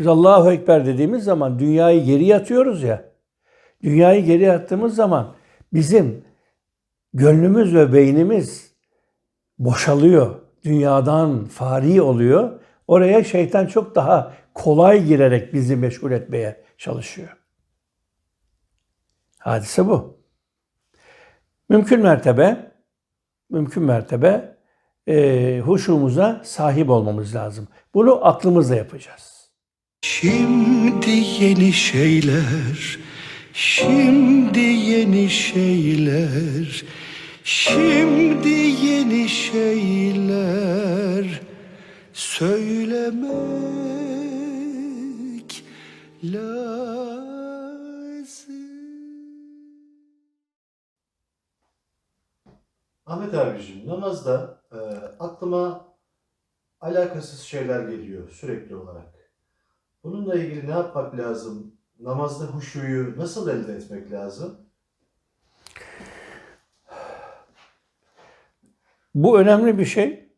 Biz Allahu Ekber dediğimiz zaman dünyayı geri atıyoruz ya. Dünyayı geri attığımız zaman bizim gönlümüz ve beynimiz boşalıyor. Dünyadan fari oluyor. Oraya şeytan çok daha kolay girerek bizi meşgul etmeye çalışıyor. Hadise bu. Mümkün mertebe, mümkün mertebe e, huşumuza sahip olmamız lazım. Bunu aklımızla yapacağız. Şimdi yeni şeyler, şimdi yeni şeyler, şimdi yeni şeyler söylemek lazım. Ahmet abicim namazda e, aklıma alakasız şeyler geliyor sürekli olarak. Bununla ilgili ne yapmak lazım? Namazda huşuyu nasıl elde etmek lazım? Bu önemli bir şey.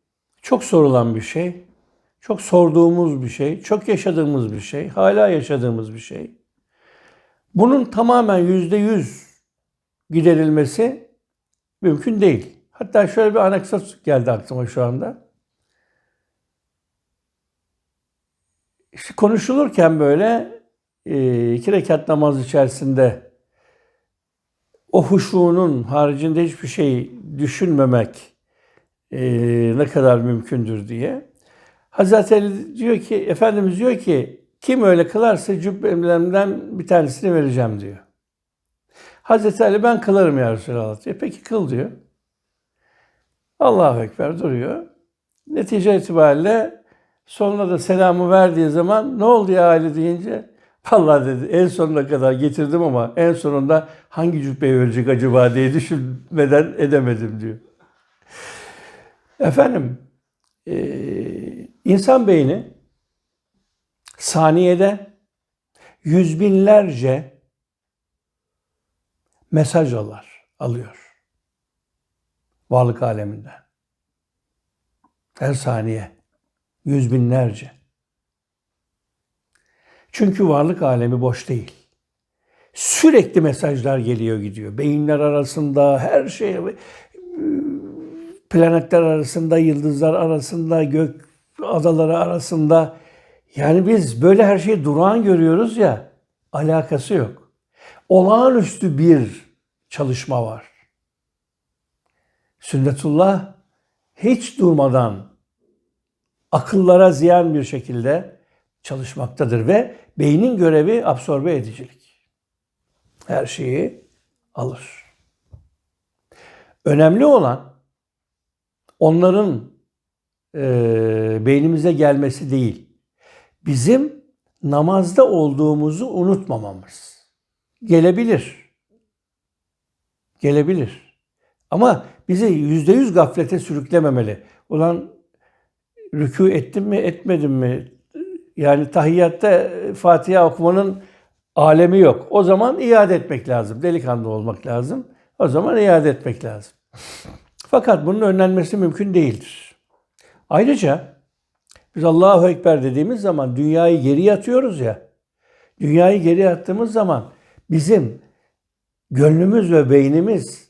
Çok sorulan bir şey. Çok sorduğumuz bir şey. Çok yaşadığımız bir şey. Hala yaşadığımız bir şey. Bunun tamamen yüzde yüz giderilmesi mümkün değil. Hatta şöyle bir anekdot geldi aklıma şu anda. İşte konuşulurken böyle e, iki rekat namaz içerisinde o huşunun haricinde hiçbir şey düşünmemek e, ne kadar mümkündür diye. Hazreti Ali diyor ki, Efendimiz diyor ki kim öyle kılarsa cübbemlerimden bir tanesini vereceğim diyor. Hazreti Ali ben kılarım ya Resulallah diyor. Peki kıl diyor. Allahu Ekber duruyor. Netice itibariyle sonuna da selamı verdiği zaman ne oldu ya Ali deyince Vallahi dedi en sonuna kadar getirdim ama en sonunda hangi cübbeyi verecek acaba diye düşünmeden edemedim diyor. Efendim eee, insan beyni saniyede yüz binlerce mesaj alır, alıyor. Varlık aleminden. Her saniye. Yüz binlerce. Çünkü varlık alemi boş değil. Sürekli mesajlar geliyor gidiyor. Beyinler arasında, her şey, planetler arasında, yıldızlar arasında, gök adaları arasında. Yani biz böyle her şeyi durağan görüyoruz ya, alakası yok. Olağanüstü bir çalışma var. Sünnetullah hiç durmadan akıllara ziyan bir şekilde çalışmaktadır ve beynin görevi absorbe edicilik. Her şeyi alır. Önemli olan onların e, beynimize gelmesi değil. Bizim namazda olduğumuzu unutmamamız. Gelebilir. Gelebilir. Ama bizi yüzde yüz gaflete sürüklememeli. Ulan rükû ettim mi etmedim mi? Yani tahiyyatta Fatiha okumanın alemi yok. O zaman iade etmek lazım. Delikanlı olmak lazım. O zaman iade etmek lazım. Fakat bunun önlenmesi mümkün değildir. Ayrıca biz Allahu Ekber dediğimiz zaman dünyayı geri atıyoruz ya. Dünyayı geri attığımız zaman bizim gönlümüz ve beynimiz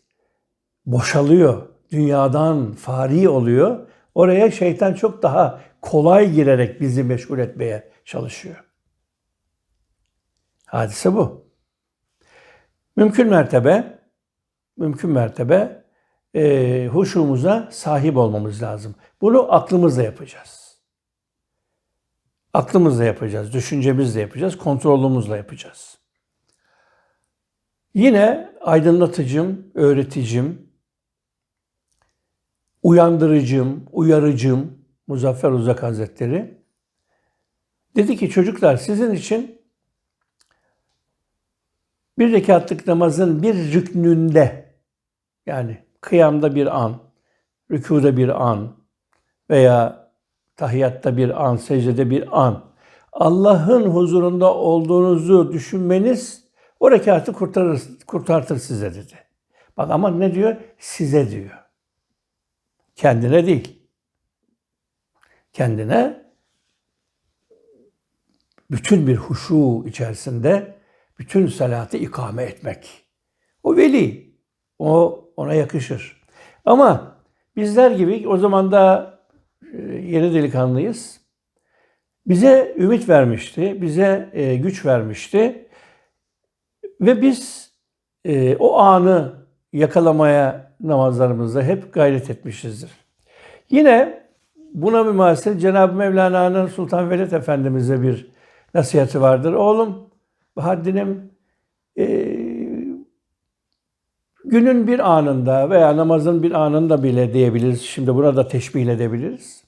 boşalıyor. Dünyadan fari oluyor. Oraya şeytan çok daha kolay girerek bizi meşgul etmeye çalışıyor. Hadise bu. Mümkün mertebe, mümkün mertebe e, huşumuza sahip olmamız lazım. Bunu aklımızla yapacağız. Aklımızla yapacağız, düşüncemizle yapacağız, kontrolümüzle yapacağız. Yine aydınlatıcım, öğreticim, uyandırıcım, uyarıcım Muzaffer Uzak Hazretleri dedi ki çocuklar sizin için bir rekatlık namazın bir rüknünde yani kıyamda bir an, rükuda bir an veya tahiyatta bir an, secdede bir an Allah'ın huzurunda olduğunuzu düşünmeniz o rekatı kurtarır, kurtartır size dedi. Bak ama ne diyor? Size diyor. Kendine değil. Kendine bütün bir huşu içerisinde bütün salatı ikame etmek. O veli. O ona yakışır. Ama bizler gibi o zaman da e, yeni delikanlıyız. Bize ümit vermişti, bize e, güç vermişti. Ve biz e, o anı yakalamaya namazlarımızda hep gayret etmişizdir. Yine buna mümasil Cenab-ı Mevlana'nın Sultan Velid Efendimiz'e bir nasihati vardır. Oğlum, haddinim e, günün bir anında veya namazın bir anında bile diyebiliriz. Şimdi buna da teşbih edebiliriz.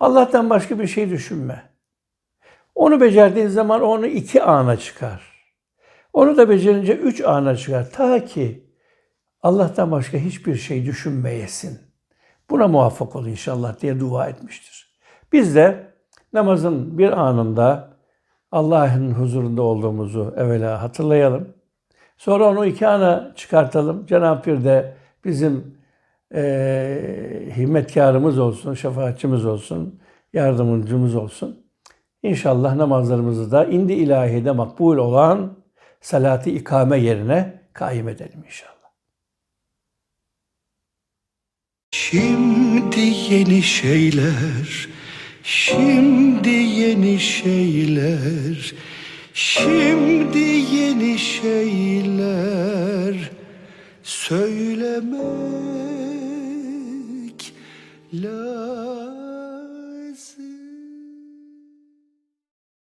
Allah'tan başka bir şey düşünme. Onu becerdiğin zaman onu iki ana çıkar. Onu da becerince üç ana çıkar. Ta ki Allah'tan başka hiçbir şey düşünmeyesin. Buna muvaffak ol inşallah diye dua etmiştir. Biz de namazın bir anında Allah'ın huzurunda olduğumuzu evvela hatırlayalım. Sonra onu iki ana çıkartalım. Cenab-ı Pir de bizim eee himmetkarımız olsun, şefaatçimiz olsun, yardımcımız olsun. İnşallah namazlarımızı da indi ilahide makbul olan salat-ı ikame yerine kaim edelim inşallah. Şimdi yeni şeyler, şimdi yeni şeyler, şimdi yeni şeyler söylemek lazım.